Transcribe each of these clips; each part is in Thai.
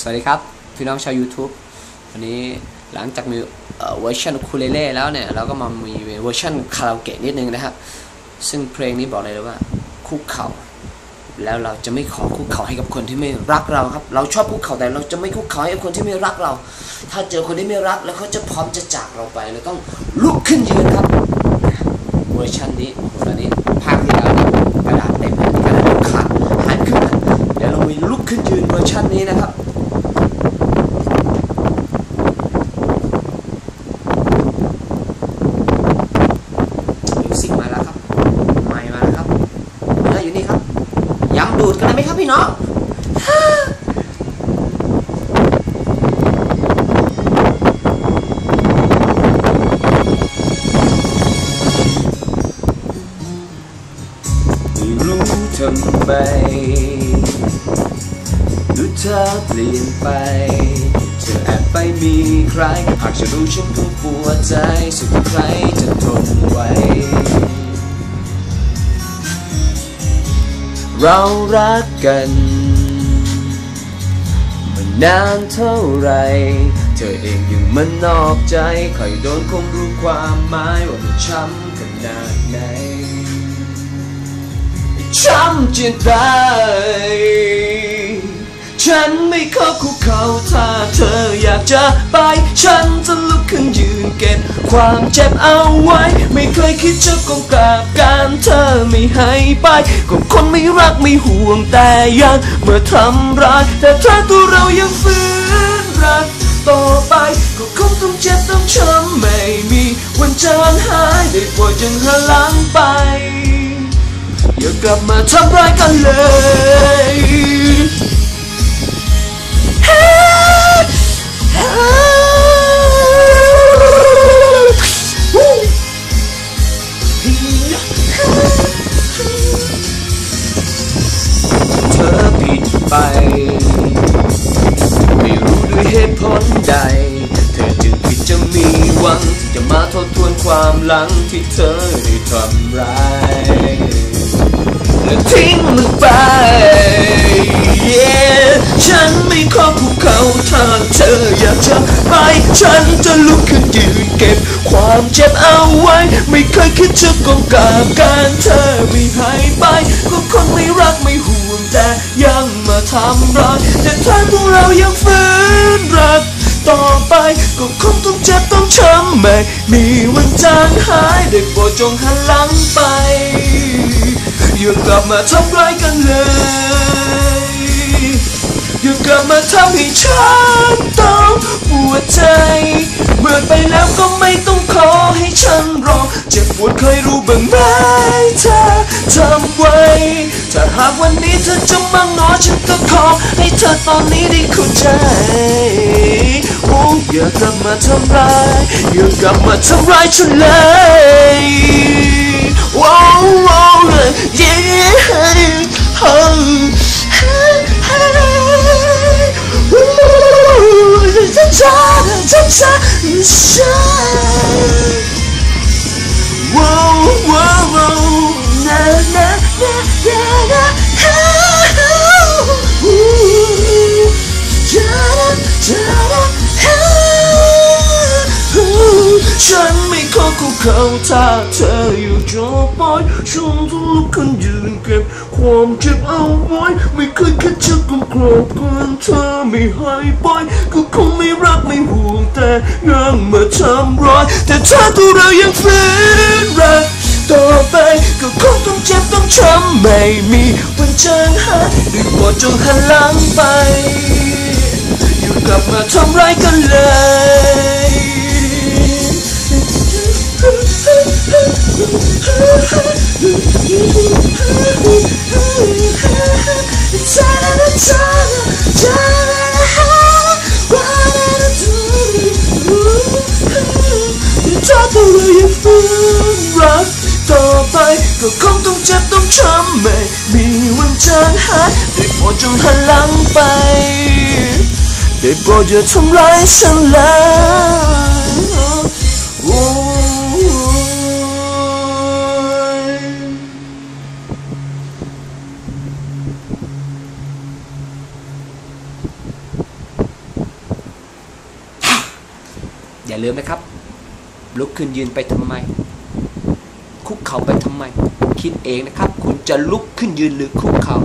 สวัสดีครับ พี่น้องชาว YouTube วันนี้หลังจากมีเวอร์ชันคูเลเล่แล้วเนี่ย เราก็มามีเวอร์ชันคาราโอเกะนิดนึงนะครับ ซึ่งเพลงนี้บอกเลยว่า คุกเข่าแล้วเราจะไม่ขอคุกเข่าให้กับคนที่ไม่รักเราครับ เราชอบคุกเข่าแต่เราจะไม่คุกเข่าให้กับคนที่ไม่รักเรา ถ้าเจอคนที่ไม่รักแล้วเขาจะพร้อมจะจากเราไปเราต้องลุกขึ้นยืนครับ เวอร์ชันนี้ตอนนี้ภาคที่แล้วเนี่ยกระดาษเต็มกระดาษขาดหายขึ้นมาเดี๋ยวเรามีลุกขึ้นยืนเวอร์ชันนี้นะครับ มิวสิกมาแล้วครับไมค์มาแล้วครับเนื้ออยู่นี่ครับยำดูดกันเลยไหมครับพี่น้อง ไม่รู้ทำไมดูเธอเปลี่ยนไป เธอแอบไปมีใคร หากจะรู้ฉันคงปวดใจสุดใครจะทนไหวเรารักกันมานานเท่าไร เธอเองยังมันนอกใจ ใครโดนคงรู้ความหมายว่ามันช้ำขนาดไหน ช้ำจิตใจฉันไม่ขอคุกเข่าถ้าเธออยากจะไป ฉันจะลุกขึ้นยืนเก็บ ความเจ็บเอาไว้ ไม่เคยคิดจะกงกราบการเธอไม่ให้ไปก็คนไม่รักไม่ห่วงแต่ยังเมื่อทำร้ายแต่ถ้าตัวเรายังฝืนรักต่อไปก็คงต้องเจ็บต้องช้ำไม่มี วันจางหายได้โปรดยังหันหลังไป อย่ากลับมาทำร้ายกันเลยเธอผิดไป ไม่รู้ด้วยเหตุผลใด เธอจึงคิดจะมีหวัง จะมาทบทวนความหลังที่เธอได้ทำร้าย ทิ้งมันไป yeah ฉันไม่ขอคุกเขาถ้าเธออยากจะไป ฉันจะลุกขึ้นยืนเก็บ ความเจ็บเอาไว้ ไม่เคยคิดจะกงกาบการเธอไม่ให้ไป ก็คงไม่รักไม่ห่วงแต่ยังมาทำร้ายแต่ถ้าพวกเรายังฝืนรักต่อไปก็คงต้องเจ็บต้องช้ำไม่มีวันจางหายได้โปรดจงหันหลังไป อย่ากลับมาทำร้ายกันเลย อย่ากลับมาทำให้ฉันต้องปวดใจ เมื่อไปแล้วก็ไม่ต้องขอให้ฉันรอ เจ็บปวดเคยรู้บ้างไหมเธอทำไว้ ถ้าหากวันนี้เธอจะมางอฉันก็ขอ ให้เธอตอนนี้ได้เข้าใจโอ้อย่ากลับมาทำร้าย อย่ากลับมาทำร้ายฉันเลย ว้าวว้าวเย้ คุกเข่าถ้าเธออยู่จอไปฉันจะลุกขึ้นยืนเก็บความเจ็บเอาไว้ ไม่เคยคิดจะกำกรอบกันเธอไม่ให้ไปก็คงไม่รักไม่ห่วงแต่ยังมาทำร้ายแต่ถ้าตัวเรายังฝืนรักต่อไปก็คงต้องเจ็บต้องช้ำไม่มีวันจางหายด้โปรดจงหันหลังไป อยู่กลับมาทำร้ายกันเลย ถ้าตัวเรายังฝืนรักต่อไปก็คงต้องเาลืมนะครับ ลุกขึ้นยืนไปทำไม คุกเข่าไปทำไม คิดเองนะครับ คุณจะลุกขึ้นยืนหรือคุกเข่า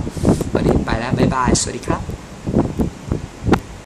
วันนี้ไปแล้ว บ๊ายบาย สวัสดีครับ